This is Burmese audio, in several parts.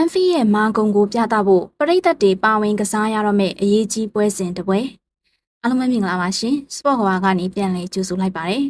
န်ဖီရဲ့မာဂုံကိုပြသဖို့ပရိသတ်တွေပါဝင်ကစားရတော့မယ့်အရေးကြီးပွဲစဉ်တစ်ပွဲအားလုံးပဲမင်္ဂလာပါရှင်စပေါ့ကဘာကနေပြန်လည်ကြိုဆိုလိုက်ပါတယ်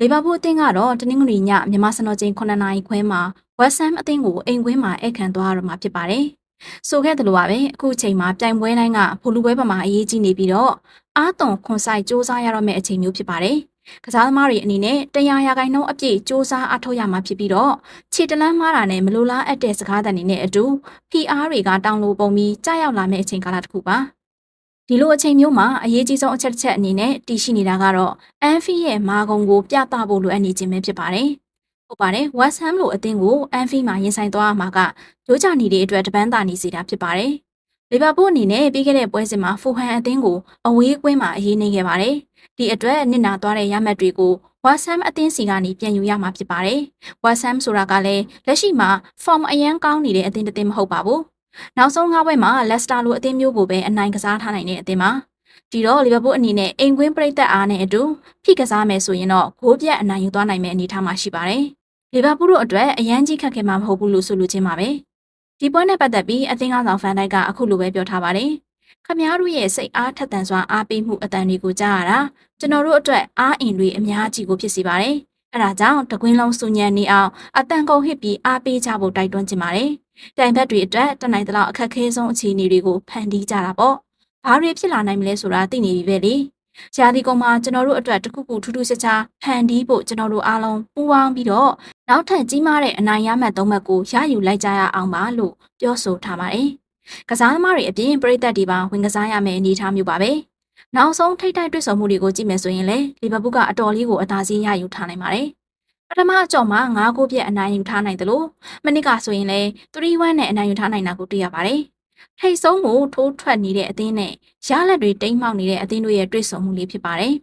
လီဗာပူးအသင်းကတော့တနင်္ဂနွေညမြန်မာစံတော်ချိန်9နာရီခွဲမှာဝက်ဆမ်အသင်းကိုအိမ်ကွင်းမှာဧည့်ခံသွားရတော့မှာဖြစ်ပါတယ်။ဆိုခဲ့သလိုပါပဲအခုချိန်မှာပြိုင်ပွဲတိုင်းကဖိုလူပွဲပေါ်မှာအရေးကြီးနေပြီးတော့အားသွန်ခွန်ဆိုင်စ조사ရတော့မယ့်အချိန်မျိုးဖြစ်ပါတယ်။ ကစားသမားတွေအနေနဲ့တရားရာဂိုင်နှုန်းအပြည့်စ조사အထောက်ရမှာဖြစ်ပြီးတော့ခြေတလန်းမားတာနဲ့မလိုလားအပ်တဲ့စကားသံတွေနဲ့အတူ PR တွေကတောင်းလို့ပုံပြီးကြားရောက်လာမယ့်အချိန်ကာလတစ်ခုပါ။ဒီလိုအချိန်မျိုးမှာအရေးကြီးဆုံးအချက်တစ်ချက်အနေနဲ့တည်ရှိနေတာကတော့အန်ဖီရဲ့မာဂုံကိုပြသဖို့လိုအပ်နေခြင်းပဲဖြစ်ပါတယ်။ဟုတ်ပါတယ်။ West Ham လိုအသင်းကိုအန်ဖီမှာရင်ဆိုင်သွားမှာကဂျိုးချာနီတွေအတွက်တပန်းတာနေစေတာဖြစ်ပါတယ်။ လီဗာပူးအနေနဲ့ပြီးခဲ့တဲ့ပွဲစဉ်မှာဖူဟန်အသင်းကိုအဝေးကွင်းမှာအရေးနေခဲ့ပါတယ်။ဒီအတွက်နစ်နာသွားတဲ့ရမှတ်တွေကို West Ham အသင်းစီကနေပြန်ယူရမှာဖြစ်ပါတယ်။ West Ham ဆိုတာကလည်းလက်ရှိမှာ form အရန်ကောင်းနေတဲ့အသင်းတစ်သင်းမဟုတ်ပါဘူး။နောက်ဆုံး၅ပွဲမှာလက်စတာလိုအသင်းမျိုးကိုပဲအနိုင်ကစားထားနိုင်တဲ့အသင်းပါ။ဒီတော့လီဗာပူးအနေနဲ့အိမ်ကွင်းပြိသက်အားနဲ့အတူဖိကစားမယ်ဆိုရင်တော့ဂိုးပြတ်အနိုင်ယူသွားနိုင်မယ့်အနေအထားမှာရှိပါတယ်။လီဗာပူးတို့အတွက်အရန်ကြီးခက်ခဲမှာမဟုတ်ဘူးလို့ဆိုလိုချင်ပါပဲ။ ဒီပွဲနဲ့ပတ်သက်ပြီးအသင်းကောင်းဆောင်ဖန်တိုက်ကအခုလိုပဲပြောထားပါတယ်။ခမည်းတော်ရဲ့စိတ်အားထက်သန်စွာအားပေးမှုအတန်တွေကိုကြားရတာကျွန်တော်တို့အတွက်အားအင်တွေအများကြီးကိုဖြစ်စေပါတယ်။အဲဒါကြောင့်တကွင်းလုံးစုညံနေအောင်အတန်ကုန်ဟစ်ပြီးအားပေးကြဖို့တိုက်တွန်းချင်ပါတယ်။တိုင်ဘက်တွေအတွက်တနိုင်တလောက်အခက်ခဲဆုံးအခြေအနေတွေကိုဖန်တီးကြတာပေါ့။ဘာတွေဖြစ်လာနိုင်မလဲဆိုတာသိနေပြီပဲလေ။ရာဒီကုံမှာကျွန်တော်တို့အတွက်တခုခုထူးထူးခြားခြားဖန်တီးဖို့ကျွန်တော်တို့အားလုံးပူးပေါင်းပြီးတော့ နောက်ထပ်ကြီးမားတဲ့အနိုင်ရမှတ်သုံးမှတ်ကိုရယူလိုက်ကြရအောင်ပါလို့ပြောဆိုထားပါတယ်။ကစားသမားတွေအပြင်ပရိသတ်တွေပါဝင်ကစားရမယ့်အနေအထားမျိုးပါပဲ။နောက်ဆုံးထိတ်တိုက်တွေ့ဆုံမှုတွေကိုကြည့်မယ်ဆိုရင်လေလီဗာပူးကအတော်လေးကိုအသာစီးရယူထားနိုင်ပါတယ်။ပထမအကြော့မှာ9ဂိုးပြည့်အနိုင်ယူထားနိုင်တယ်လို့မနစ်ကဆိုရင်လည်း3-1နဲ့အနိုင်ယူထားနိုင်တာကိုတွေ့ရပါတယ်။ထိတ်ဆုံးကိုထိုးထွက်နေတဲ့အသင်းနဲ့ရလက်တွေတိမ်မှောက်နေတဲ့အသင်းတို့ရဲ့တွေ့ဆုံမှုလေးဖြစ်ပါတယ်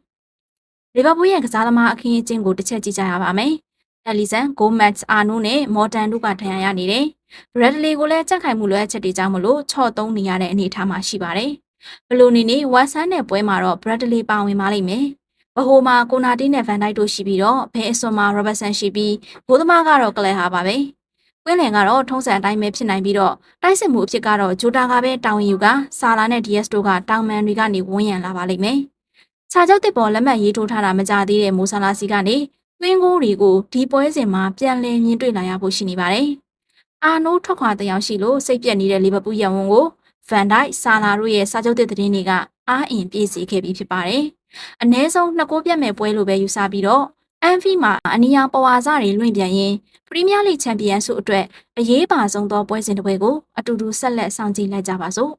။လီဗာပူးရဲ့ကစားသမားအခင်းအကျင်းကိုတစ်ချက်ကြည့်ကြရပါမယ်။ တယ်လီဆန်ဂိုမတ်စ်အာနိုနဲ့မော်တန်တို့ကထံရရနေတယ်။ဘရက်ဒလီကိုလည်းကြက်ခိုင်မှုလွှဲချက်တွေကြောင့်မလို့ချော့သုံးနေရတဲ့အနေအထားမှာရှိပါတယ်။ဘလိုနေနေဝတ်ဆန်တဲ့ပွဲမှာတော့ဘရက်ဒလီပါဝင်ပါလိမ့်မယ်။ဘဟိုမှာကိုနာတီနဲ့ဗန်ဒိုက်တို့ရှိပြီးတော့ဘဲအစွန်မှာရောဘတ်ဆန်ရှိပြီးဘိုးသမားကတော့ကလဲဟာပါပဲ။ကွင်းလင်ကတော့ထုံးစံအတိုင်းပဲဖြစ်နိုင်ပြီးတော့တိုက်စစ်မှုအဖြစ်ကတော့ဂျိုတာကပဲတောင်းယူကဆာလာနဲ့ဒီယက်စ်တို့ကတောင်မန်တွေကနေဝန်းရံလာပါလိမ့်မယ်။ခြားကြောက်တစ်ပေါ်လက်မှတ်ရေးထိုးထားတာမကြသေးတဲ့မိုဆာလာစီကနေ သွင်းကိုတွေကိုဒီပွဲစဉ်မှာပြန်လည်မြင်တွေ့လာရဖို့ရှိနေပါတယ်။အာနိုးထွက်ခွာတရားရှိလို့စိတ်ပြက်နေတဲ့လီဗာပူးရန်ဝန်ကိုဗန်ဒိုက်ဆာလာတို့ရဲ့စာချုပ်တဲ့သတင်းတွေကအားအင်ပြည့်စည်ခဲ့ပြီးဖြစ်ပါတယ်။အ ਨੇ ဆုံးနှစ်ကိုးပြတ်မဲ့ပွဲလိုပဲယူဆပြီးတော့အန်ဖီမှာအနီယာပဝါစတွေလွင့်ပြန်ရင်ပရီးမီးယားလိချန်ပီယံဆုအတွက်အရေးပါဆုံးသောပွဲစဉ်တစ်ပွဲကိုအတူတူဆက်လက်ဆောင်ကြည့်လိုက်ကြပါစို့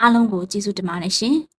အားလုံးကိုကျေးဇူးတင်ပါတယ်ရှင်။